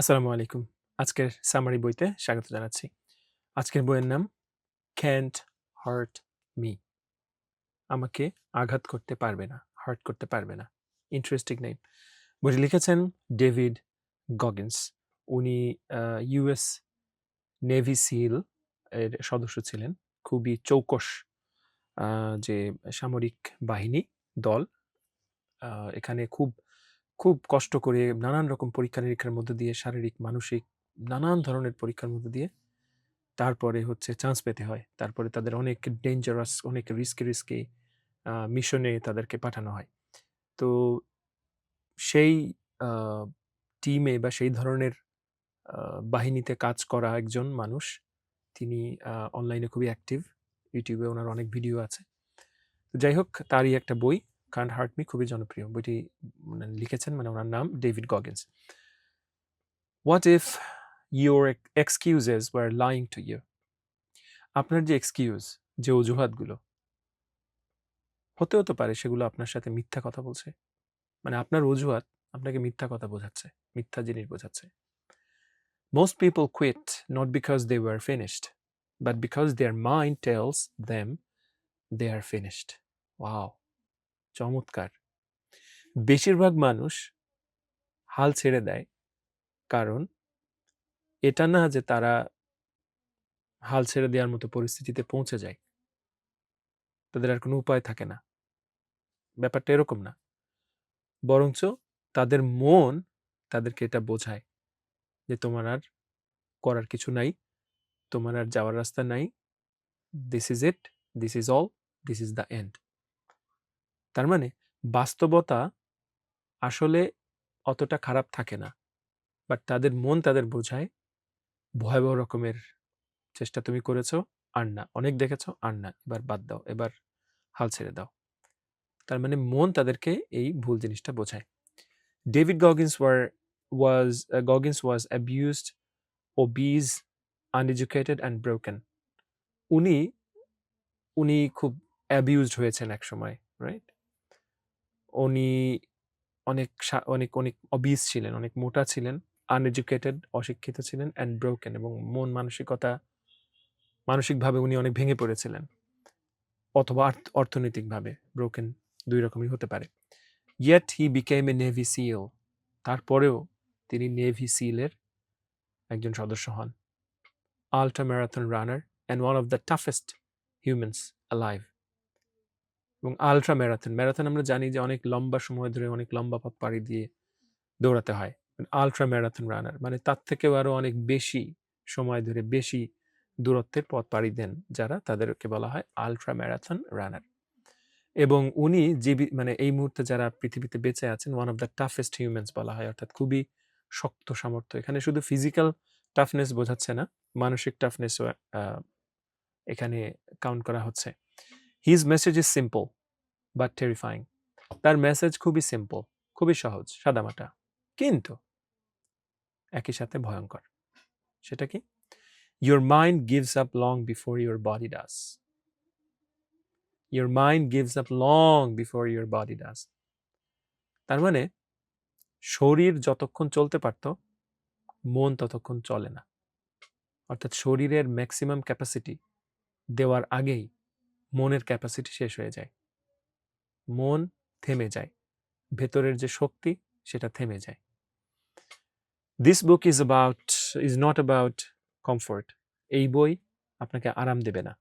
আসসালামু আলাইকুম। আজকের সামারি বইতে স্বাগত জানাচ্ছি। আজকের বইয়ের নাম "ক্যান্ট হার্ট মি" আমাকে আঘাত করতে পারবে না, হার্ট করতে পারবে না। Interesting name. বইটি লিখেছেন ডেভিড গগিন্স। উনি ইউএস নেভি সিল এর সদস্য ছিলেন। খুবই চৌকস যে সামরিক বাহিনী, দল। এখানে খুব, খুব কষ্ট করে নানান রকম পরীক্ষা-নিরীক্ষার মধ্যে দিয়ে শারীরিক, মানসিক নানান ধরনের পরীক্ষার মধ্যে দিয়ে তারপরে হচ্ছে চান্স পেতে হয়। তারপরে তাদের অনেক ডেঞ্জারাস, অনেক রিস্কি, রিস্কি মিশনে তাদেরকে পাঠানো হয়। তো সেই টিমে বা সেই ধরনের বাহিনীতে কাজ করা একজন মানুষ। তিনি অনলাইনে খুবই অ্যাক্টিভ। ইউটিউবে ওনার অনেক ভিডিও আছে। যাই হোক তারই একটা বই "কান্ট হার্ট মি" খুবই জনপ্রিয়। বইটি মানে লিখেছেন মানে ওনার নাম David Goggins. What if your excuses were lying to you? আপনার যে এক্সকিউজ, যে অজুহাতগুলো হতেও তো পারে সেগুলো আপনার সাথে মিথ্যা কথা বলছে। মানে আপনার অজুহাত আপনাকে মিথ্যা কথা বোঝাচ্ছে, মিথ্যা জিনিস বোঝাচ্ছে। Most people quit not because they were finished, but because their mind tells them they are finished wow! চমৎকার! বেশিরভাগ মানুষ হাল ছেড়ে দেয়। কারণ এটা না যে তারা হাল ছেড়ে দেওয়ার মতো পরিস্থিতিতে পৌঁছে যায়। তাদের আর কোনো উপায় থাকে না। ব্যাপারটা এরকম না। বরঞ্চ তাদের মন তাদেরকে এটা বোঝায় যে তোমার আর করার কিছু নাই। তোমার আর যাওয়ার রাস্তা নাই। This is it, this is all, this is the end. তার মানে বাস্তবতা আসলে অতটা খারাপ থাকে না। বাট তাদের মন তাদের বোঝায় ভয়াবহ রকমের চেষ্টা তুমি করেছ, আর না। অনেক দেখেছ, আর না। এবার বাদ দাও। এবার হাল ছেড়ে দাও। তার মানে মন তাদেরকে এই ভুল জিনিসটা বোঝায়। David Goggins was was Goggins was abused, obese, uneducated and broken. উনি, উনি খুব অ্যাবিউজড হয়েছেন একসময়, রাইট? উনি অনেক অনেক, অনেক অবিস ছিলেন, অনেক মোটা ছিলেন, আনএডুকেটেড অশিক্ষিত ছিলেন অ্যান্ড ব্রোকেন এবং মন মানসিকতা মানসিকভাবে উনি অনেক ভেঙে পড়েছিলেন। অথবা অর্থনৈতিকভাবে ব্রোকেন দুই রকমই হতে পারে। Yet he became a navy SEAL তারপরেও তিনি নেভি সিলের একজন সদস্য হন। Ultra marathon runner and one of the toughest humans alive. এবং আলট্রা ম্যারাথন, ম্যারাথন আমরা জানি যে অনেক লম্বা সময় ধরে অনেক লম্বা পথ পাড়ি দিয়ে দৌড়াতে হয়। আল্ট্রা ম্যারাথন রানার মানে তার থেকেও আরও অনেক বেশি সময় ধরে বেশি দূরত্বের পথ পাড়ি দেন যারা তাদেরকে বলা হয় আল্ট্রা ম্যারাথন রানার। এবং উনি জীবি মানে এই মুহূর্তে যারা পৃথিবীতে বেঁচে আছেন one of the toughest humans বলা হয় অর্থাৎ খুবই শক্ত সামর্থ্য। এখানে শুধু ফিজিক্যাল টাফনেস বোঝাচ্ছে না, মানসিক টাফনেসও এখানে কাউন্ট করা হচ্ছে। His message is simple but terrifying. তার মেসেজ খুবই সিম্পল, খুবই সহজ, সাদামাটা। কিন্তু একই সাথে ভয়ঙ্কর। সেটা কি? Your mind gives up long before your body does Your mind gives up long before your body does তার মানে শরীর যতক্ষণ চলতে পারত, মন ততক্ষণ চলে না। অর্থাৎ শরীরের ম্যাক্সিমাম ক্যাপাসিটি দেওয়ার আগেই মনের ক্যাপাসিটি শেষ হয়ে যায়। মন থেমে যায়। ভেতরের যে শক্তি সেটা থেমে যায়। This book is about is not about comfort. এই বই আপনাকে আরাম দেবে না।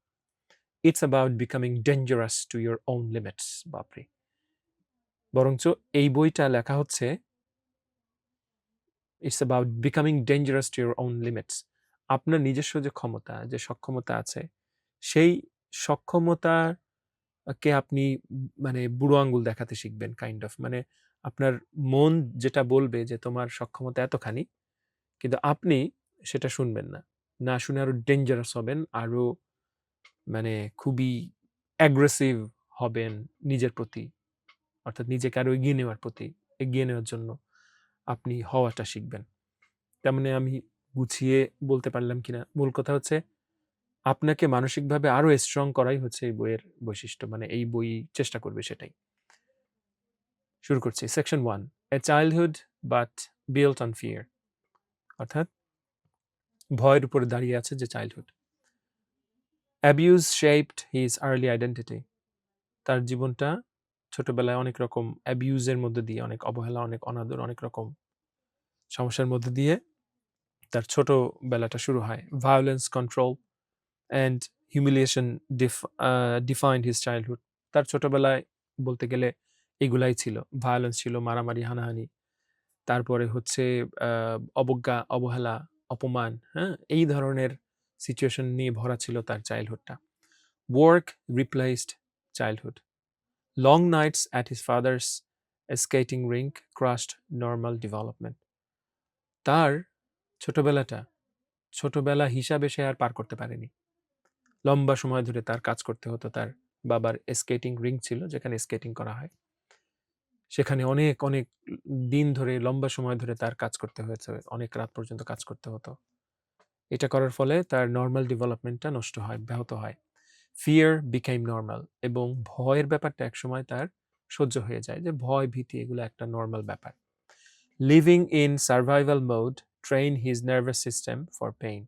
It's about becoming dangerous to your own limits. বাপরে! বরঞ্চ এই বইটা লেখা হচ্ছে it's about becoming dangerous to your own limits. আপনার নিজস্ব যে ক্ষমতা, যে সক্ষমতা আছে, সেই সক্ষমতাকে আপনি মানে বুড়ো আঙ্গুল দেখাতে শিখবেন কাইন্ড অফ। মানে আপনার মন যেটা বলবে যে তোমার সক্ষমতা এতখানি, কিন্তু আপনি সেটা শুনবেন না। না শুনে আরও ডেঞ্জারাস হবেন, আরও মানে খুবই অ্যাগ্রেসিভ হবেন নিজের প্রতি। অর্থাৎ নিজেকে আরও এগিয়ে নেওয়ার প্রতি, এগিয়ে নেওয়ার জন্য আপনি হওয়াটা শিখবেন। তার মানে আমি গুছিয়ে বলতে পারলাম কিনা? মূল কথা হচ্ছে আপনাকে মানসিকভাবে আরও স্ট্রং করাই হচ্ছে এই বইয়ের বৈশিষ্ট্য। মানে এই বই চেষ্টা করবে সেটাই। শুরু করছি। Section 1 A childhood but built on fear. অর্থাৎ ভয়ের উপরে দাঁড়িয়ে আছে যে childhood abuse shaped his early identity তার জীবনটা ছোটবেলায় অনেক রকম অ্যাবিউজের মধ্যে দিয়ে, অনেক অবহেলা, অনেক অনাদর, অনেক রকম সমস্যার মধ্যে দিয়ে তার ছোটবেলাটা শুরু হয় violence control and humiliation defined his childhood তার ছোটবেলায় বলতে গেলে এগুলাই ছিল। ভায়োলেন্স ছিল, মারামারি, হানাহানি। তারপরে হচ্ছে অবজ্ঞা, অবহেলা, অপমান হ্যাঁ? এই ধরনের সিচুয়েশন নিয়ে ভরা ছিল তার চাইল্ডহুডটা work replaced childhood long nights at his father's skating rink crushed normal development তার ছোটবেলাটা, ছোটবেলা হিসাবে সে আর পার করতে পারেনি। লম্বা সময় ধরে তার কাজ করতে হতো। তার বাবার স্কেটিং রিং ছিল, যেখানে স্কেটিং করা হয়। সেখানে অনেক অনেক দিন ধরে, লম্বা সময় ধরে তার কাজ করতে হয়েছে। অনেক রাত পর্যন্ত কাজ করতে হতো। এটা করার ফলে তার নর্মাল ডেভেলপমেন্টটা নষ্ট হয়, ব্যাহত হয়। ফিয়ার বিকাইম নর্মাল এবং ভয়ের ব্যাপারটা একসময় তার সহ্য হয়ে যায় যে ভয়, ভীতি এগুলো একটা নর্মাল ব্যাপার। Living in survival mode trained his nervous system for pain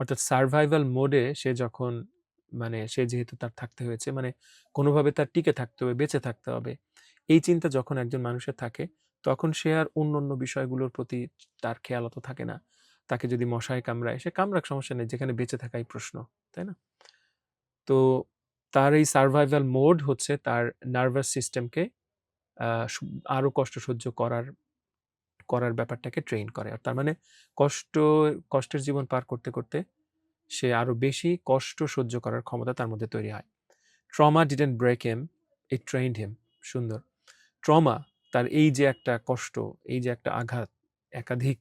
অর্থাৎ সার্ভাইভাল মোডে সে যখন মানে সে যেহেতু তার থাকতে হয়েছে মানে কোনোভাবে তার টিকে থাকতে হবে, বেঁচে থাকতে হবে, এই চিন্তা যখন একজন মানুষের থাকে, তখন সে আর অন্য অন্য বিষয়গুলোর প্রতি তার খেয়াল অত থাকে না। তাকে যদি মশায় কামড়ায়, সে কামড়াক, সমস্যা নেই, যেখানে বেঁচে থাকাই প্রশ্ন, তাই না? তো তার এই সার্ভাইভাল মোড হচ্ছে তার নার্ভাস সিস্টেমকে আরও কষ্ট সহ্য করার করার ব্যাপারটাকে ট্রেন করে। আর তার মানে কষ্ট, কষ্টের জীবন পার করতে করতে সে আরও বেশি কষ্ট সহ্য করার ক্ষমতা তার মধ্যে তৈরি হয়। Trauma didn't break him it trained him সুন্দর। ট্রমা তার এই যে একটা কষ্ট, এই যে একটা আঘাত একাধিক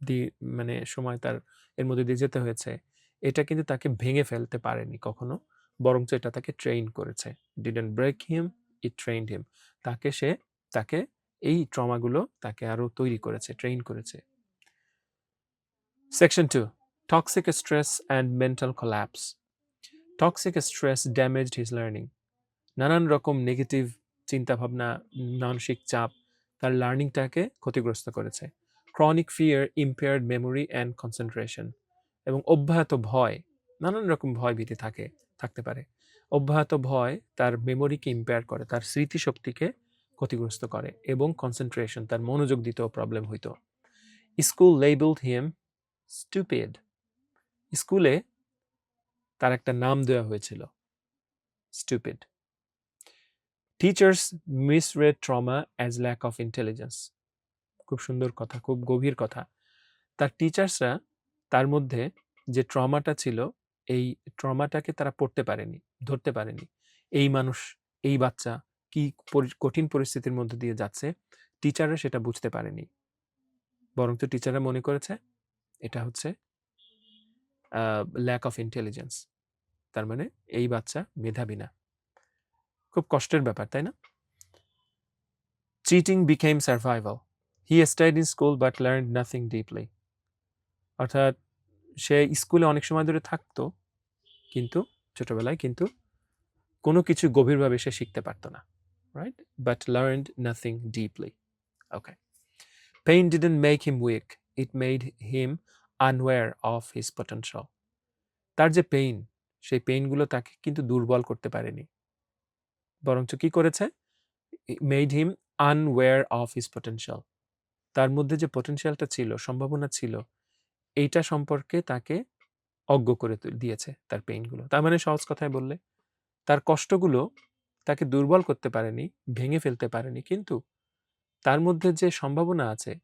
দি মানে সময় তার এর মধ্যে দিয়ে যেতে হয়েছে, এটা কিন্তু তাকে ভেঙে ফেলতে পারেনি কখনো, বরঞ্চ এটা তাকে ট্রেন করেছে। Didn't break him it trained him তাকে সে, তাকে এই ট্রমাগুলো তাকে আরও তৈরি করেছে ট্রেন করেছে। Section two toxic stress and mental collapse toxic stress damaged his learning নানান রকম নেগেটিভ চিন্তাভাবনা, মানসিক চাপ তার লার্নিংটাকে ক্ষতিগ্রস্ত করেছে। Chronic fear impaired memory and concentration এবং অব্যাহত ভয়, নানান রকম ভয় ভীতি থাকে, থাকতে পারে। অব্যাহত ভয় তার মেমোরিকে ইম্পেয়ার করে, তার স্মৃতিশক্তিকে ক্ষতিগ্রস্ত করে এবং কনসেন্ট্রেশন তার মনোযোগ দিতেও প্রবলেম হইতো। স্কুল লেবেলড হিম স্টুপেড স্কুলে তার একটা নাম দেওয়া হয়েছিল stupid teachers misread trauma as lack of intelligence খুব সুন্দর কথা, খুব গভীর কথা। তার টিচার্সরা তার মধ্যে যে ট্রমাটা ছিল, এই ট্রমাটাকে তারা পড়তে পারেনি, ধরতে পারেনি। এই মানুষ, এই বাচ্চা কি কঠিন পরিস্থিতির মধ্যে দিয়ে যাচ্ছে, টিচাররা সেটা বুঝতে পারেনি। বরং তো টিচাররা মনে করেছে, এটা হচ্ছে ল্যাক অফ ইন্টেলিজেন্স তার মানে এই বাচ্চা মেধাবী না। খুব কষ্টের ব্যাপার, তাই না? Cheating became survival he stayed in school but learned nothing deeply অর্থাৎ, সে স্কুলে অনেক সময় ধরে থাকতো, কিন্তু, ছোটবেলায় কিন্তু কোনো কিছু গভীরভাবে সে শিখতে পারতো না। Right? But learned nothing deeply. Okay. Pain didn't make him weak, it made him unaware of his potential. তার যে পেইন সেই পেইনগুলো তাকে কিন্তু দুর্বল করতে পারেনি বরঞ্চ কি করেছে made him unaware of his potential তার মধ্যে যে পটেনশিয়ালটা ছিল সম্ভাবনা ছিল এইটা সম্পর্কে তাকে অজ্ঞ করে দিয়েছে তার পেইনগুলো তার মানে সহজ কথায় বললে তার কষ্টগুলো তাকে দুর্বল করতে পারেনি, ভেঙে ফেলতে পারেনি। কিন্তু তার মধ্যে যে সম্ভাবনা আছে,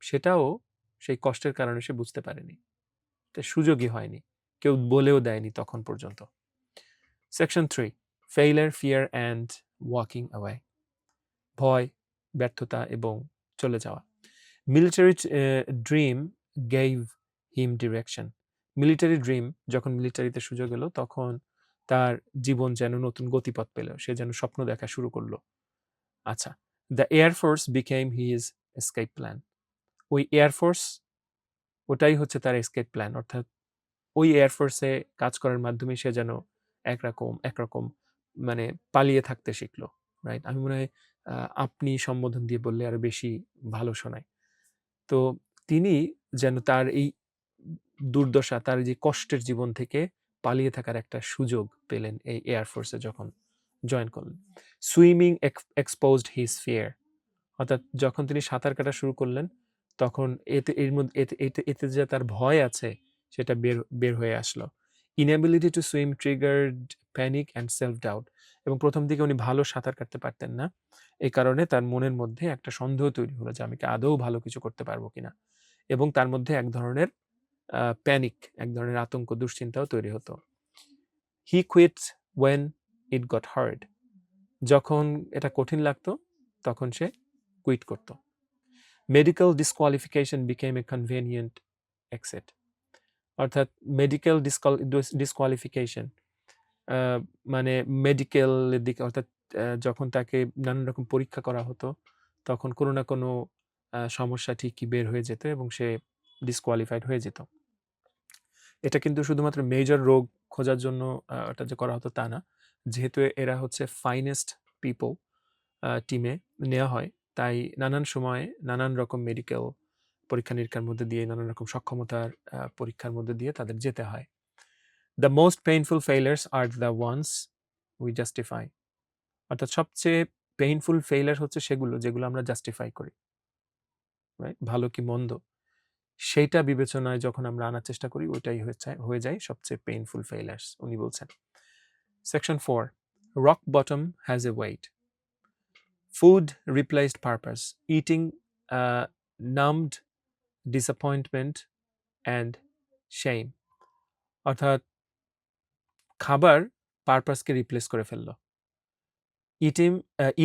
সেটাও সেই কষ্টের কারণে সে বুঝতে পারেনি। সুযোগই হয়নি। কেউ বলেও দেয়নি তখন পর্যন্ত। Section three, failure, fear and walking away. ভয়, ব্যর্থতা এবং চলে যাওয়া। Military dream gave him direction. Military dream, যখন মিলিটারিতে সুযোগ এলো, তখন তার জীবন যেন নতুন গতিপথ পেল। সে যেন স্বপ্ন দেখা শুরু করল। আচ্ছা the air force became his escape plan ওই এয়ারফোর্স ওটাই হচ্ছে তার এসকেপ প্ল্যান অর্থাৎ ওই এয়ারফোর্সে কাজ করার মাধ্যমে সে যেন একরকম একরকম মানে পালিয়ে থাকতে শিখলো রাইট আমি মনে হয় আপনি সম্বোধন দিয়ে বললে আরও বেশি ভালো শোনায়। তো তিনি যেন তার এই দুর্দশা, তার যে কষ্টের জীবন থেকে পালিয়ে থাকার একটা সুযোগ পেলেন এই এয়ার ফোর্সে যখন জয়েন করলেন। Swimming ex exposed his fear অর্থাৎ যখন তিনি সাঁতার কাটা শুরু করলেন, তখন এতে এর মধ্যে এতে এতে যে তার ভয় আছে সেটা বের বের হয়ে আসলো। Inability to swim triggered panic and self doubt এবং প্রথম দিকে উনি ভালো সাঁতার কাটতে পারতেন না। এই কারণে তার মনের মধ্যে একটা সন্দেহ তৈরি হলো যে আমি কি আদৌ ভালো কিছু করতে পারব কিনা? এবং তার মধ্যে এক ধরনের প্যানিক, এক ধরনের আতঙ্ক, দুশ্চিন্তাও তৈরি হতো। He quits when it got hard যখন এটা কঠিন লাগতো তখন সে কুইট করত। Medical disqualification became a convenient exit অর্থাৎ মেডিকেল ডিসকোয়ালিফিকেশন মানে মেডিকেলের দিকে অর্থাৎ যখন তাকে নানান রকম পরীক্ষা করা হতো, তখন কোনো না কোনো সমস্যা ঠিকই বের হয়ে যেত এবং সে ডিসকোয়ালিফাইড হয়ে যেত। এটা কিন্তু শুধুমাত্র মেজর রোগ খোঁজার জন্য এটা যে করা হতো তা না। যেহেতু এরা হচ্ছে ফাইনেস্ট পিপল টিমে নেওয়া হয়, তাই নানান সময়ে নানান রকম মেডিকেল পরীক্ষা-নিরীক্ষার মধ্যে দিয়ে নানান রকম সক্ষমতার পরীক্ষার মধ্যে দিয়ে তাদের যেতে হয়। The most painful failures are the ones we justify অর্থাৎ সবচেয়ে পেইনফুল ফেইলার হচ্ছে সেগুলো যেগুলো আমরা জাস্টিফাই করি। ভালো কি মন্দ সেইটা বিবেচনায় যখন আমরা আনার চেষ্টা করি, ওইটাই হয়ে যায় সবচেয়ে পেইনফুল ফেইলার্স উনি বলছেন। Section four rock bottom has a weight food replaced purpose eating a numbed and shame অর্থাৎ খাবার পারপাসকে রিপ্লেস করে ফেলল। ইটিং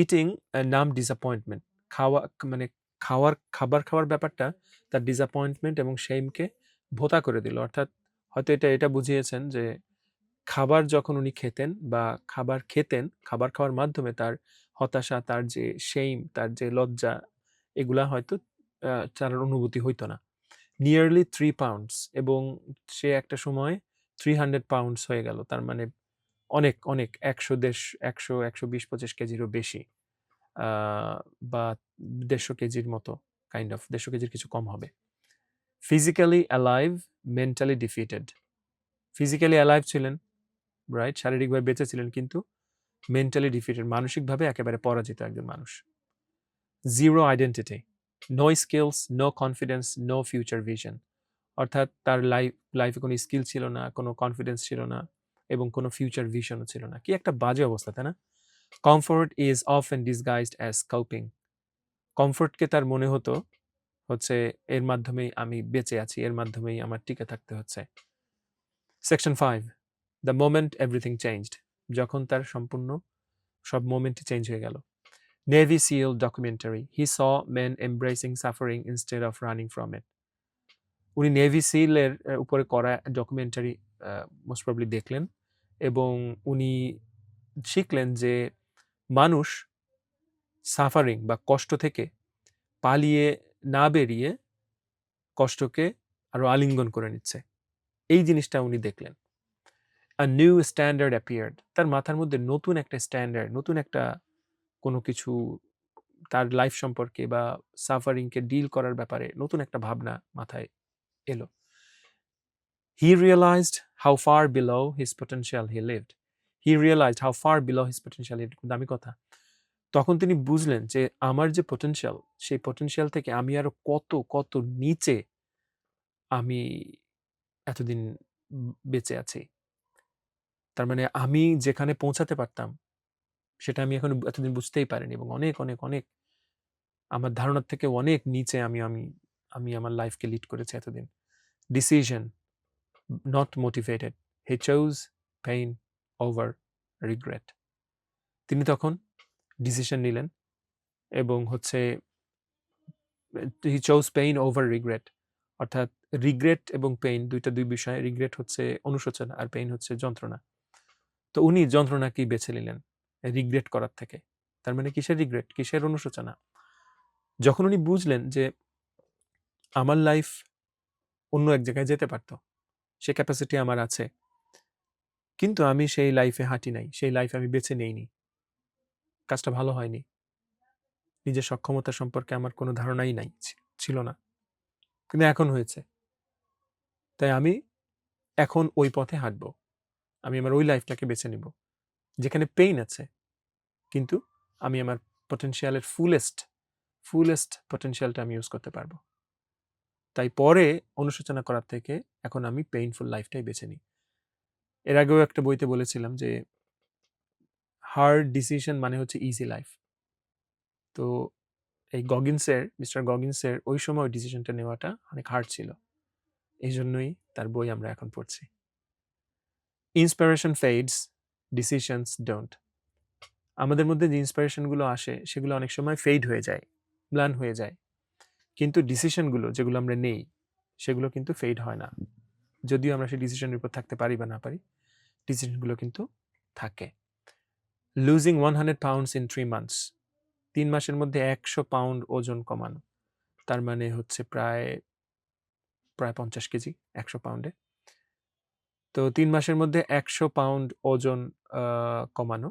ইটিং নাম ডিসঅ্যাপয়েন্টমেন্ট খাওয়া মানে খাওয়ার খাবার খাওয়ার ব্যাপারটা তার ডিসঅ্যাপয়েন্টমেন্ট এবং শেমকে ভোঁতা করে দিল। অর্থাৎ হয়তো এটা এটা বুঝিয়েছেন যে খাবার যখন উনি খেতেন বা খাবার খেতেন, খাবার খাওয়ার মাধ্যমে তার হতাশা, তার যে শেম, তার যে লজ্জা এগুলা হয়তো তার অনুভূতি হইতো না। নিয়ারলি থ্রি পাউন্ডস এবং সে একটা সময় 300 পাউন্ডস হয়ে গেল। তার মানে অনেক, অনেক ১০০ দেশ ১০০, ১২০-২৫ কেজিরও বেশি। বা ১৫০ কেজির মতো কাইন্ড অফ ১৫০ কেজির কিছু কম হবে। Physically alive, mentally defeated. Physically alive ছিলেন, রাইট? শারীরিকভাবে বেঁচে ছিলেন কিন্তু মেন্টালি ডিফিটেড মানসিকভাবে একেবারে পরাজিত একজন মানুষ। Zero identity, no skills, no confidence, no future vision অর্থাৎ তার লাইফ লাইফে কোনো স্কিল ছিল না, কোনো কনফিডেন্স ছিল না এবং কোনো ফিউচার ভিশনও ছিল না। কি একটা বাজে অবস্থা, তাই না? Comfort is often disguised as coping কমফোর্টকে তার মনে হতো হচ্ছে এর মাধ্যমেই আমি বেঁচে আছি, এর মাধ্যমেই আমার টিকে থাকতে হচ্ছে। Section five the moment everything changed যখন তার সম্পূর্ণ সব মোমেন্টই চেঞ্জ হয়ে গেল। Navy SEAL documentary he saw men embracing suffering instead of running from it উনি নেভি সিলের উপরে করা ডকুমেন্টারি মোস্ট প্রবাবলি দেখলেন এবং উনি শিখলেন যে মানুষ সাফারিং বা কষ্ট থেকে পালিয়ে না বেরিয়ে কষ্টকে আরও আলিঙ্গন করে নিচ্ছে। এই জিনিসটা উনি দেখলেন। আ নিউ স্ট্যান্ডার্ড অ্যাপিয়ার্ড তার মাথার মধ্যে নতুন একটা স্ট্যান্ডার্ড, নতুন একটা কোনো কিছু তার লাইফ সম্পর্কে বা সাফারিংকে ডিল করার ব্যাপারে নতুন একটা ভাবনা মাথায় এলো। He realized how far below his potential he lived. He realized how far below his potential he দামি কথা। তখন তিনি বুঝলেন যে আমার যে পটেনশিয়াল সেই পটেনশিয়াল থেকে আমি আরও কত, কত নিচে আমি এতদিন বেঁচে আছি। তার মানে আমি যেখানে পৌঁছাতে পারতাম সেটা আমি এখনও এতদিন বুঝতেই পারিনি এবং অনেক, অনেক, অনেক আমার ধারণার থেকে অনেক নিচে আমি আমি আমি আমার লাইফকে লিড করেছি এতদিন। Decision not motivated he chose pain over regret তিনি তখন ডিসিশন নিলেন এবং হচ্ছে he chose pain over regret অর্থাৎ রিগ্রেট এবং পেইন ২ টা ২ বিষয়। রিগ্রেট হচ্ছে অনুশোচনা আর পেইন হচ্ছে যন্ত্রণা। তো উনি যন্ত্রণাকেই বেছে নিলেন রিগ্রেট করার থেকে। তার মানে কিসের রিগ্রেট? কিসের অনুশোচনা? যখন উনি বুঝলেন যে আমার লাইফ অন্য এক জায়গায় যেতে পারত। সে ক্যাপাসিটি আমার আছে। কিন্তু আমি সেই লাইফে হাঁটি নাই। সেই লাইফ আমি বেছে নেইনি। কাজটা ভালো হয়নি। নিজের সক্ষমতা সম্পর্কে আমার কোনো ধারণাই নাই। ছিল না। কিন্তু এখন হয়েছে তাই আমি এখন ওই পথে হাঁটবো আমি আমার ওই লাইফটাকে বেছে নিব যেখানে পেইন আছে, কিন্তু আমি আমার পটেনশিয়ালের ফুলেস্ট ফুলেস্ট পটেনশিয়ালটা আমি ইউজ করতে পারব তাই পরে অনুশোচনা করার থেকে এখন আমি পেইনফুল লাইফটাই বেছে নিই এর আগেও একটা বইতে বলেছিলাম যে হার্ড ডিসিশন মানে হচ্ছে ইজি লাইফ তো এই গগিন্সের মিস্টার গগিন্সের ওই সময় ডিসিশনটা নেওয়াটা অনেক হার্ড ছিল। এই জন্যই তার বই আমরা এখন পড়ছি। ইন্সপিরেশন ফেডস ডিসিশনস ডোন্ট আমাদের মধ্যে যে ইন্সপিরেশনগুলো আসে, সেগুলো অনেক সময় ফেড হয়ে যায়, ম্লান হয়ে যায়। কিন্তু ডিসিশনগুলো যেগুলো আমরা নেই, সেগুলো কিন্তু ফেড হয় না। যদিও আমরা সেই ডিসিশনের উপর থাকতে পারি বা না পারি ডিসিশনগুলো কিন্তু থাকে। Losing one hundred pounds in three months তিন মাসের মধ্যে একশো পাউন্ড ওজন কমানো, তার মানে হচ্ছে প্রায় প্রায় পঞ্চাশ কেজি, একশো পাউন্ডে তো তিন মাসের মধ্যে একশো পাউন্ড ওজন কমানো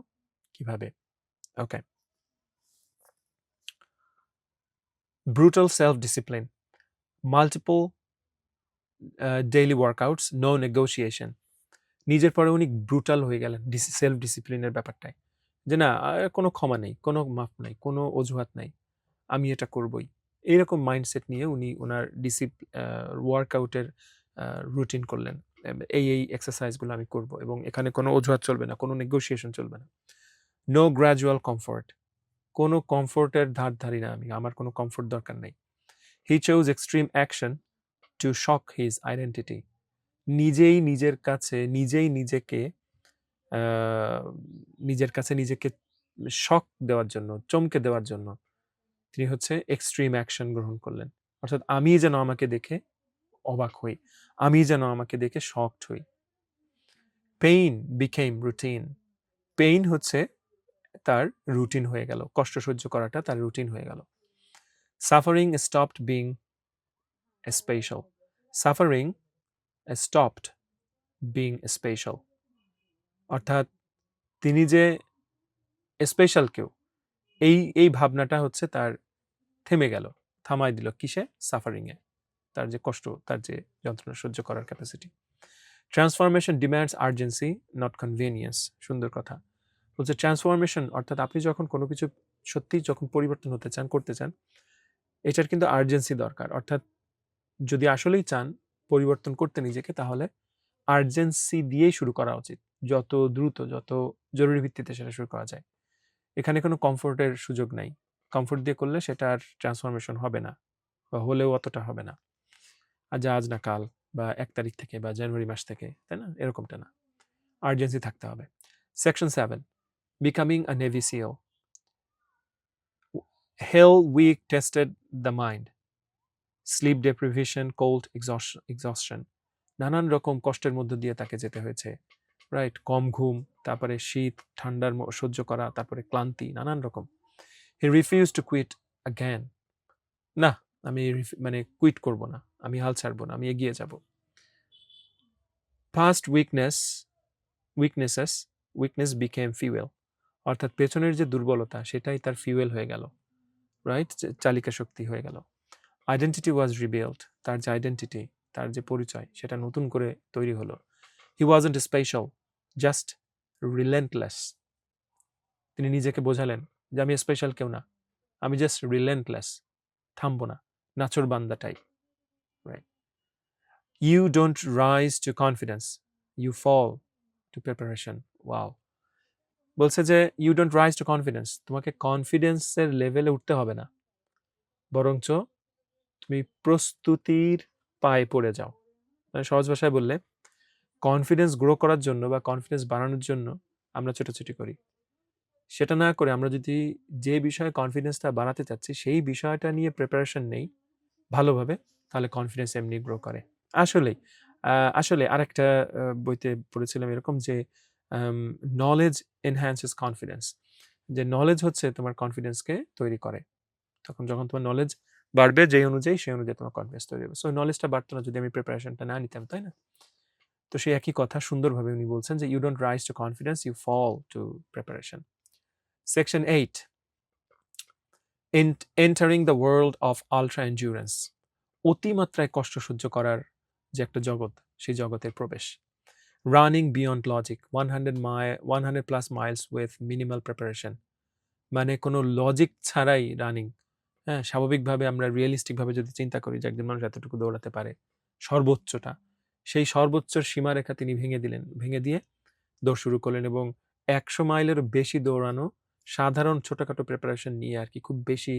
কীভাবে? Okay brutal self discipline multiple daily workouts no negotiation নিজের পরে উনি ব্রুটাল হয়ে গেলেন সেলফ ডিসিপ্লিনের ব্যাপারটায়। যে না কোনো ক্ষমা নেই, কোনো মাপ নাই, কোনো অজুহাত নাই, আমি এটা করবই। এইরকম মাইন্ডসেট নিয়ে উনি ওনার ডিসিপ ওয়ার্কআউটের রুটিন করলেন। এই এই এক্সারসাইজগুলো আমি করব এবং এখানে কোনো অজুহাত চলবে না, কোনো নেগোসিয়েশন চলবে না। নো গ্র্যাজুয়াল কমফোর্ট কোনো কমফোর্টের ধার ধারি না আমি, আমার কোনো কমফোর্ট দরকার নেই। He chose extreme action to shock his identity নিজেই নিজের কাছে, নিজেই নিজেকে নিজের কাছে নিজেকে শক দেওয়ার জন্য, চমকে দেওয়ার জন্য তিনি হচ্ছে এক্সট্রিম অ্যাকশন গ্রহণ করলেন। অর্থাৎ আমি যেন আমাকে দেখে অবাক হই, আমি যেন আমাকে দেখে শকড হই। পেইন বিকেম রুটিন পেইন হচ্ছে তার রুটিন হয়ে গেল, কষ্ট সহ্য করাটা তার রুটিন হয়ে গেল। Suffering stopped being special suffering stopped being special অর্থাৎ তিনি যে স্পেশাল কেউ, এই এই ভাবনাটা হচ্ছে তার থেমে গেল থামাই দিল কিসে? সাফারিংয়ে তার যে কষ্ট, তার যে যন্ত্রণা সহ্য করার capacity transformation demands urgency not convenience সুন্দর কথা। বলছে ট্রান্সফরমেশন অর্থাৎ আপনি যখন কোনো কিছু সত্যি যখন পরিবর্তন হতে চান, করতে চান, এটার কিন্তু আর্জেন্সি দরকার। অর্থাৎ যদি আসলেই চান পরিবর্তন করতে নিজেকে, তাহলে আর্জেন্সি দিয়েই শুরু করা উচিত। যত দ্রুত, যত জরুরি ভিত্তিতে সেটা শুরু করা যায়। এখানে কোনো কমফোর্টের সুযোগ নাই। কমফোর্ট দিয়ে করলে সেটা আর ট্রান্সফরমেশন হবে না, বা হলেও অতটা হবে না। আজ আজ না কাল, বা এক তারিখ থেকে, বা জানুয়ারি মাস থেকে, তাই না? এরকমটা না। আর্জেন্সি থাকতে হবে। Section seven becoming a Navy SEAL Hell week tested the mind. Sleep deprivation cold exhaustion নানান রকম কষ্টের মধ্য দিয়ে তাকে যেতে হয়েছে রাইট কম ঘুম, তারপরে শীত, ঠান্ডার সহ্য করা, তারপরে ক্লান্তি, নানান রকম। He refuse to quit again না, আমি মানে কুইট করব না, আমি হাল ছাড়বো না, আমি এগিয়ে যাব। First weakness weaknesses weakness became fuel অর্থাৎ পেছনের যে দুর্বলতা, সেটাই তার ফিউয়েল হয়ে গেল রাইট চালিকা শক্তি হয়ে গেল। আইডেন্টিটি ওয়াজ রিবিল্ড তার যে আইডেন্টিটি তার যে পরিচয়, সেটা নতুন করে তৈরি হলো। He was wasn't special just relentless তিনি নিজেকে বোঝালেন যে আমি স্পেশাল কেউ না, আমি জাস্ট রিলেন্টলেস থামবো না, নাচর বান্দা type right you don't rise to confidence you fall to preparation wow বলছে যে you don't rise to confidence তোমাকে কনফিডেন্সের লেভেলে উঠতে হবে না। বরঞ্চ তুমি প্রস্তুতির পায়ে পড়ে যাও। মানে সহজ ভাষায় বললে কনফিডেন্স গ্রো করার জন্য বা কনফিডেন্স বাড়ানোর জন্য আমরা ছোটাছুটি করি। সেটা না করে আমরা যদি যে বিষয়ে কনফিডেন্সটা বাড়াতে চাচ্ছি, সেই বিষয়টা নিয়ে প্রিপারেশন নেই ভালোভাবে, তাহলে কনফিডেন্স এমনি গ্রো করে। আসলেই আসলে আরেকটা বইতে পড়েছিলাম এরকম যে নলেজ এনহ্যান্সেস কনফিডেন্স যে নলেজ হচ্ছে তোমার কনফিডেন্সকে তৈরি করে। তখন যখন তোমার নলেজ বাড়বে, যেই অনুযায়ী সেই অনুযায়ী তোমার কনফিডেন্স তৈরি হবে। সো নলেজটা বাড়তো না যদি আমি প্রিপারেশনটা না নিতাম, তাই না? তো সেই একই কথা সুন্দরভাবে উনি বলছেন যে you don't rise to confidence you fall to preparation section eight entering the world of ultra endurance, অতিমাত্রায় কষ্ট সহ্য করার যে একটা জগৎ, সেই জগতের প্রবেশ। Running beyond logic one hundred mi one hundred plus miles with minimal preparation মানে কোনো লজিক ছাড়াই রানিং হ্যাঁ স্বাভাবিকভাবে আমরা রিয়েলিস্টিকভাবে যদি চিন্তা করি যে একজন মানুষ এতটুকু দৌড়াতে পারে, সর্বোচ্চটা, সেই সর্বোচ্চ সীমারেখা তিনি ভেঙে দিলেন। ভেঙে দিয়ে দৌড় শুরু করলেন এবং একশো মাইলেরও বেশি দৌড়ানো সাধারণ ছোটোখাটো প্রিপারেশন নিয়ে আর কি, খুব বেশি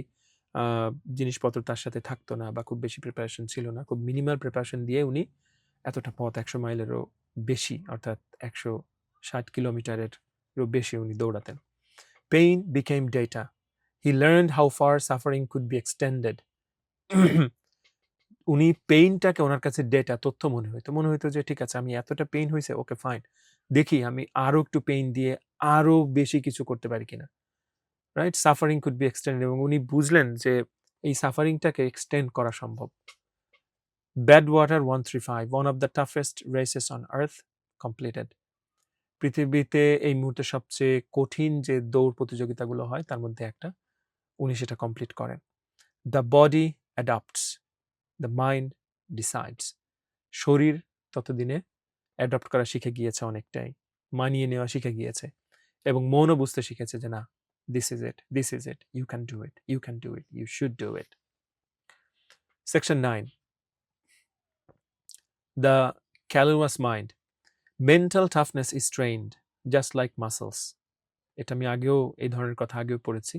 জিনিসপত্র তার সাথে থাকতো না বা খুব বেশি প্রিপারেশন ছিল না, খুব মিনিমাল প্রিপারেশন দিয়ে উনি এতটা পথ একশো মাইলেরও বেশি, অর্থাৎ একশো ষাট কিলোমিটারেরও বেশি উনি দৌড়াতেন। Pain became data he learned how far suffering could be extended উনি পেইনটাকে ওনার কাছে ডেটা তথ্য মনে হইতো মনে হইতো যে, ঠিক আছে, আমি এতটা পেইন হয়েছে, ওকে ফাইন দেখি আমি আরও একটু পেইন দিয়ে আরও বেশি কিছু করতে পারি কিনা। Right suffering could be extend এবং উনি বুঝলেন যে, এই সাফারিংটাকে এক্সটেন্ড করা সম্ভব। Badwater one three five one of the toughest races on earth completed পৃথিবীতে এই মুহূর্তে সবচেয়ে কঠিন যে দৌড় প্রতিযোগিতাগুলো হয়, তার মধ্যে একটা। উনি সেটা কমপ্লিট করেন। The body adapts the mind decides শরীর ততদিনে অ্যাডপ্ট করা শিখে গিয়েছে অনেকটাই, মানিয়ে নেওয়া শিখে গিয়েছে এবং মনও বুঝতে শিখেছে যে না this is it this is it you can do it you can do it you should do it section nine the callous mind mental toughness is trained just like muscles এটা আমি আগেও, এই ধরনের কথা আগেও পড়েছি।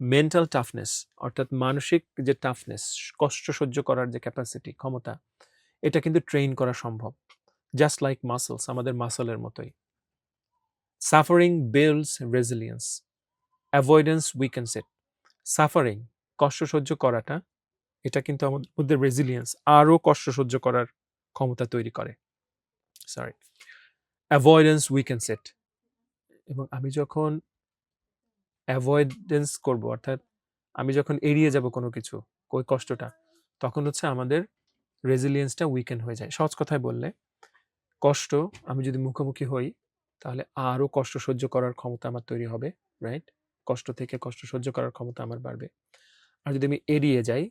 মেন্টাল টাফনেস অর্থাৎ মানসিক যে টাফনেস কষ্ট সহ্য করার যে ক্যাপাসিটি ক্ষমতা, এটা কিন্তু ট্রেন করা সম্ভব। জাস্ট লাইক মাসলস আমাদের মাসলের মতোই। Suffering builds resilience avoidance weakens it suffering কষ্ট সহ্য করাটা, এটা কিন্তু আমাদের মধ্যে রেজিলিয়েন্স আরও কষ্ট সহ্য করার ক্ষমতা তৈরি করে। সরি অ্যাভয়েডেন্স উইকেন্স ইট এবং আমি যখন অ্যাভয়েডেন্স করব। অর্থাৎ আমি যখন এড়িয়ে যাব কোনো কিছু, ওই কষ্টটা, তখন হচ্ছে আমাদের রেজিলিয়েন্সটা উইকেন হয়ে যায়। সহজ কথায় বললে, কষ্ট, আমি যদি মুখোমুখি হই, তাহলে আরও কষ্ট সহ্য করার ক্ষমতা আমার তৈরি হবে রাইট কষ্ট থেকে কষ্ট সহ্য করার ক্ষমতা আমার বাড়বে। আর যদি আমি এড়িয়ে যাই,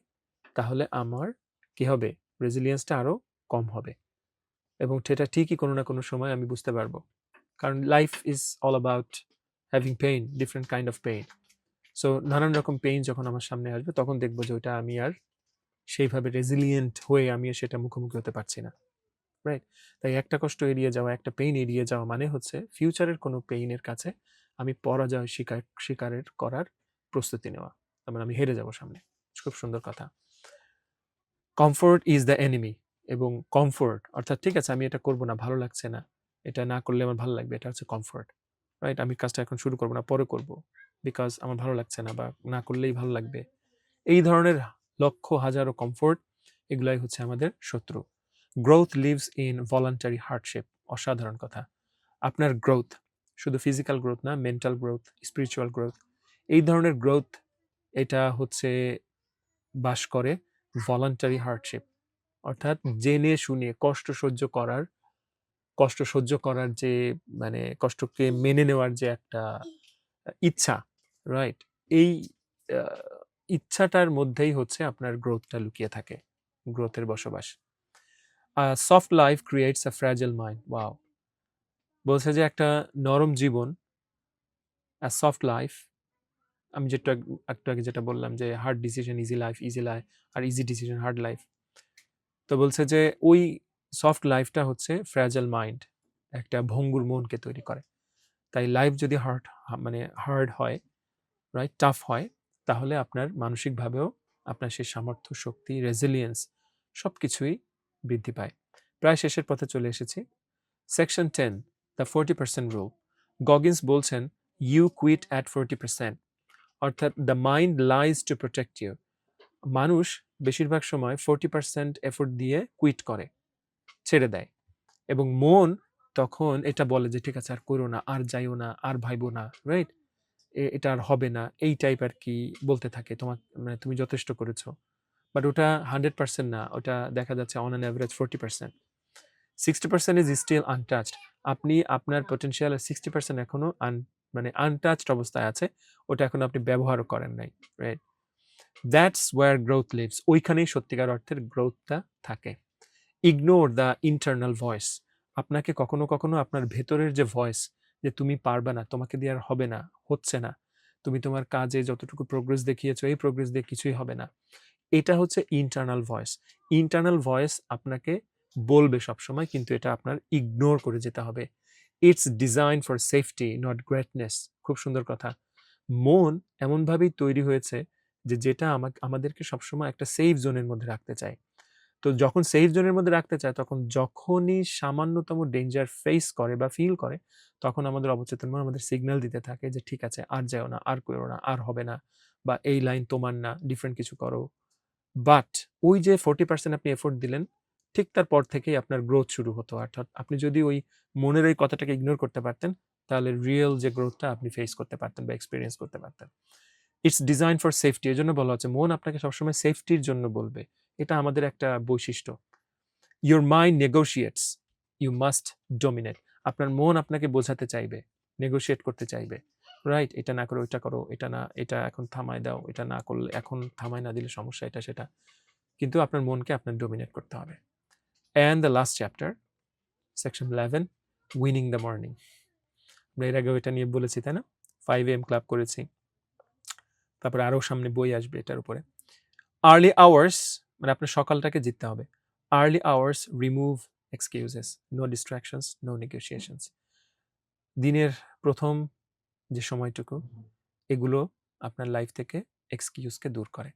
তাহলে আমার কি হবে? রেজিলিয়েন্সটা আরও কম হবে। এবং সেটা ঠিকই কোনো না কোনো সময় আমি বুঝতে পারব। কারণ life is all about having pain different kind of pain so নানান রকম পেইন যখন আমার সামনে আসবে, তখন দেখব যে ওইটা আমি আর সেইভাবে রেজিলিয়েন্ট হয়ে আমি সেটা মুখোমুখি হতে পারছি না রাইট তাই একটা কষ্ট এড়িয়ে যাওয়া, একটা পেইন এড়িয়ে যাওয়া মানে হচ্ছে ফিউচারের কোনো পেইনের কাছে আমি পরাজয় স্বীকার স্বীকারের করার প্রস্তুতি নেওয়া। তার মানে আমি হেরে যাব সামনে। খুব সুন্দর কথা। কমফোর্ট ইজ দ্য এনিমি এবং কমফোর্ট অর্থাৎ ঠিক আছে, আমি এটা করব না, ভালো লাগছে না, এটা না করলে আমার ভালো লাগবে, এটা হচ্ছে কমফোর্ট রাইট আমি কাজটা এখন শুরু করব না পরে করব। বিকজ আমার ভালো লাগছে না বা না করলেই ভালো লাগবে। এই ধরনের লক্ষ হাজারো কমফোর্ট এগুলাই হচ্ছে আমাদের শত্রু। Growth lives in voluntary hardship অসাধারণ কথা। আপনার গ্রোথ শুধু ফিজিক্যাল গ্রোথ না মেন্টাল গ্রোথ স্পিরিচুয়াল গ্রোথ এই ধরনের গ্রোথ এটা হচ্ছে বাস করে ভলান্টারি হার্ডশিপ অর্থাৎ জেনে শুনে কষ্ট সহ্য করার কষ্ট সহ্য করার যে মানে কষ্টকে মেনে নেওয়ার যে একটা ইচ্ছা রাইট এই ইচ্ছাটার মধ্যেই হচ্ছে আপনার গ্রোথটা লুকিয়ে থাকে গ্রোথের বসবাস। Soft life creates a fragile mind wow বলছে যে একটা নরম জীবন সফট লাইফ আমি যেটা, একটু আগে যেটা বললাম যে hard decision easy life easy life আর ইজি ডিসিশন হার্ড লাইফ তো বলছে যে ওই সফট লাইফটা হচ্ছে ফ্র্যাজাল মাইন্ড, একটা ভঙ্গুর মনকে তৈরি করে। তাই লাইফ যদি হার্ড মানে হার্ড হয় রাইট টাফ হয়, তাহলে আপনার মানসিকভাবেও আপনার সেই সামর্থ্য, শক্তি, রেজিলিয়েন্স সব কিছুই বৃদ্ধি পায়। প্রায় শেষের পথে চলে এসেছি। Section ten, the forty percent rule. Goggins বলছেন you quit at forty percent. অর্থাৎ the mind lies to protect you মানুষ বেশিরভাগ সময় ফোরটি পার্সেন্ট এফোর্ট দিয়ে কুইট করে। ছেড়ে দেয়। এবং মন তখন এটা বলে যে ঠিক আছে আর করো না আর যাইও না আর ভাইবো না রাইট এটা আর হবে না। এই টাইপ আর কি বলতে থাকে তোমার মানে তুমি যথেষ্ট করেছ। বাট ওটা হান্ড্রেড পার্সেন্ট না ওটা দেখা যাচ্ছে on an average forty percent sixty percent is still untouched আপনি আপনার পটেনশিয়ালের সিক্সটি পার্সেন্ট এখনও আন মানে আনটাচড অবস্থায় আছে ওটা এখন আপনি ব্যবহারও করেন নাই right that's where growth lives ওইখানেই সত্যিকার অর্থের গ্রোথটা থাকে। ইগনোর দ্য ইন্টারনাল ভয়েস আপনাকে কখনো কখনো আপনার ভেতরের যে ভয়েস যে তুমি পারবে না, তোমাকে দিয়ে আর হবে না, হচ্ছে না। তুমি তোমার কাজে যতটুকু প্রোগ্রেস দেখিয়েছো, এই প্রোগ্রেস দিয়ে কিছুই হবে না। এটা হচ্ছে ইন্টারনাল ভয়েস ইন্টারনাল ভয়েস আপনাকে বলবে সবসময়, কিন্তু এটা আপনার ইগনোর করে যেতে হবে। It's designed for safety not greatness খুব সুন্দর কথা। মন এমনভাবেই তৈরি হয়েছে যে যেটা আমাকে, আমাদেরকে সবসময় একটা সেফ জোনের মধ্যে রাখতে চায়। তো যখন সেফ জোনের মধ্যে রাখতে চায়, তখন যখনই সামান্যতম ডেঞ্জার ফেস করে বা ফিল করে, তখন আমাদের অবচেতন মন আমাদের সিগন্যাল দিতে থাকে যে, ঠিক আছে, আর যাও না, আর করো না, আর হবে না বা এই লাইন তোমার না ডিফারেন্ট কিছু করো। বাট ওই যে ফোর্টি পার্সেন্ট আপনি এফোর্ট দিলেন, ঠিক তারপর থেকেই আপনার গ্রোথ শুরু হতো। অর্থাৎ আপনি যদি ওই মনের ওই কথাটাকে ইগনোর করতে পারতেন, তাহলে রিয়েল যে গ্রোথটা আপনি ফেস করতে পারতেন বা এক্সপিরিয়েন্স করতে পারতেন। ইটস ডিজাইন ফর সেফটি এর জন্য বলা হচ্ছে মন আপনাকে সবসময় সেফটির জন্য বলবে। এটা আমাদের একটা বৈশিষ্ট্য। Your mind negotiates you must dominate আপনার মন আপনাকে বোঝাতে চাইবে নেগোশিয়েট করতে চাইবে। রাইট এটা না করো এটা করো, এটা না, এটা এখন থামায় দাও, এটা না করলে, এখন থামায় না দিলে সমস্যা এটা সেটা। কিন্তু আপনার মনকে আপনার ডোমিনেট করতে হবে। And the last chapter section eleven winning the morning আমরা এর আগেও এটা নিয়ে বলেছি, তাই না? ফাইভ এম ক্লাব করেছি। তারপরে আরও সামনে বই আসবে এটার উপরে। আর্লি আওয়ার্স মানে আপনার সকালটাকে জিততে হবে। Early hours remove excuses no distractions no negotiations দিনের প্রথম যে সময়টুকু এগুলো আপনার লাইফ থেকে এক্সকিউজকে দূর করে।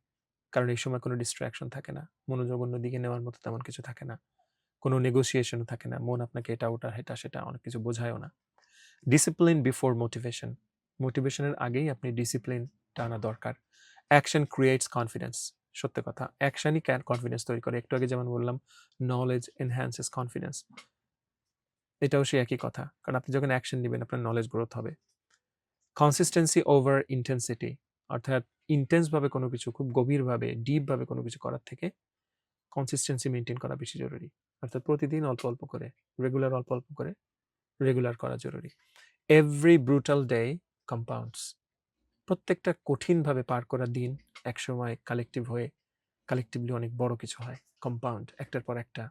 কারণ এই সময় কোনো ডিস্ট্রাকশন থাকে না মনোযোগ অন্যদিকে নেওয়ার মতো তেমন কিছু থাকে না কোনো নেগোসিয়েশনও থাকে না মন আপনাকে এটা ওটা হেটা সেটা অনেক কিছু বোঝায়ও না। ডিসিপ্লিন বিফোর মোটিভেশন মোটিভেশনের আগেই আপনি ডিসিপ্লিনটা আনা দরকার। অ্যাকশন ক্রিয়েটস কনফিডেন্স সত্য কথা অ্যাকশনই ক্যান কনফিডেন্স তৈরি করে। একটু আগে যেমন বললাম নলেজ এনহ্যান্সেস কনফিডেন্স এটাও সেই একই কথা, কারণ আপনি যখন অ্যাকশন নেবেন, আপনার নলেজ গ্রোথ হবে। কনসিস্টেন্সি ওভার ইন্টেন্সিটি অর্থাৎ ইন্টেন্সভাবে কোনো কিছু, খুব গভীরভাবে ডিপভাবে কোনো কিছু করার থেকে কনসিস্টেন্সি মেনটেন করা বেশি জরুরি। অর্থাৎ প্রতিদিন অল্প অল্প করে রেগুলার অল্প অল্প করে রেগুলার করা জরুরি। এভরি ব্রুটাল ডে কম্পাউন্ডস প্রত্যেকটা কঠিনভাবে পার করা দিন একসময় কালেকটিভ হয়ে কালেকটিভলি অনেক বড় কিছু হয় কম্পাউন্ড একটার পর একটা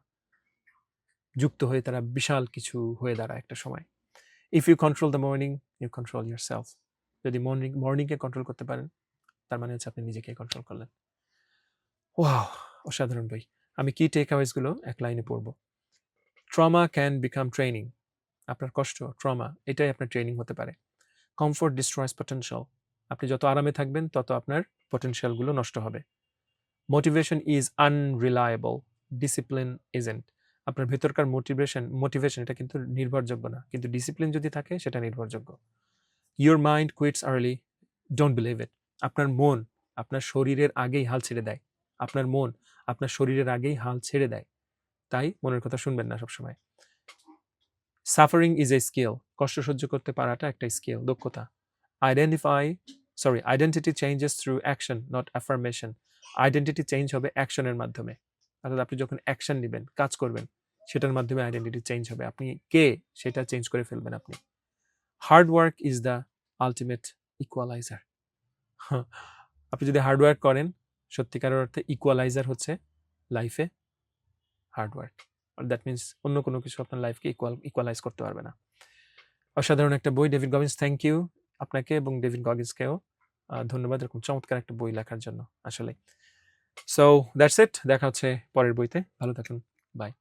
যুক্ত হয়ে তারা বিশাল কিছু হয়ে দাঁড়ায় একটা সময়। If you control the morning you control year self যদি মর্নিং মর্নিংকে কন্ট্রোল করতে পারেন, তার মানে হচ্ছে আপনি নিজেকে কন্ট্রোল করলেন। ওয়াও অসাধারণ বই। আমি কি টেক অ্যাওয়েজগুলো এক লাইনে পড়ব। ট্রমা ক্যান বিকাম ট্রেনিং আপনার কষ্ট ট্রমা এটাই আপনার ট্রেনিং হতে পারে। কমফোর্ট ডিস্ট্রয়েস পটেনশিয়াল আপনি যত আরামে থাকবেন, তত আপনার পটেনশিয়ালগুলো নষ্ট হবে। Motivation is unreliable discipline isn't আপনার ভেতরকার মোটিভেশন মোটিভেশন এটা কিন্তু নির্ভরযোগ্য না। কিন্তু ডিসিপ্লিন যদি থাকে, সেটা নির্ভরযোগ্য। Your mind quits early don't believe it আপনার মন আপনার শরীরের আগেই হাল ছেড়ে দেয়। আপনার মন আপনার শরীরের আগেই হাল ছেড়ে দেয়। তাই মনের কথা শুনবেন না সবসময়। সাফারিং ইজ এ স্কিল কষ্ট সহ্য করতে পারাটা একটা স্কিল দক্ষতা। Identify sorry identity changes through action not affirmation identity change হবে অ্যাকশনের মাধ্যমে। অর্থাৎ আপনি যখন অ্যাকশন নেবেন, কাজ করবেন, সেটার মাধ্যমে আইডেন্টিটি চেঞ্জ হবে। আপনি কে, সেটা চেঞ্জ করে ফেলবেন আপনি। Hard work is the ultimate equaliser আপনি যদি হার্ড ওয়ার্ক করেন সত্যিকারের অর্থে ইকুয়ালাইজার হচ্ছে লাইফে হার্ড ওয়ার্ক দ্যাট মিনস অন্য কোনো কিছু আপনার লাইফকে ইকুয়াল ইকুয়ালাইজ করতে পারবে না। অসাধারণ একটা বই। ডেভিড গগিন্স থ্যাংক ইউ আপনাকে এবং ডেভিড গগিসকেও ধন্যবাদ। এরকম চমৎকার একটা বই লেখার জন্য আসলে সো দ্যাটস ইট দেখা হচ্ছে পরের বইতে। ভালো থাকুন। বাই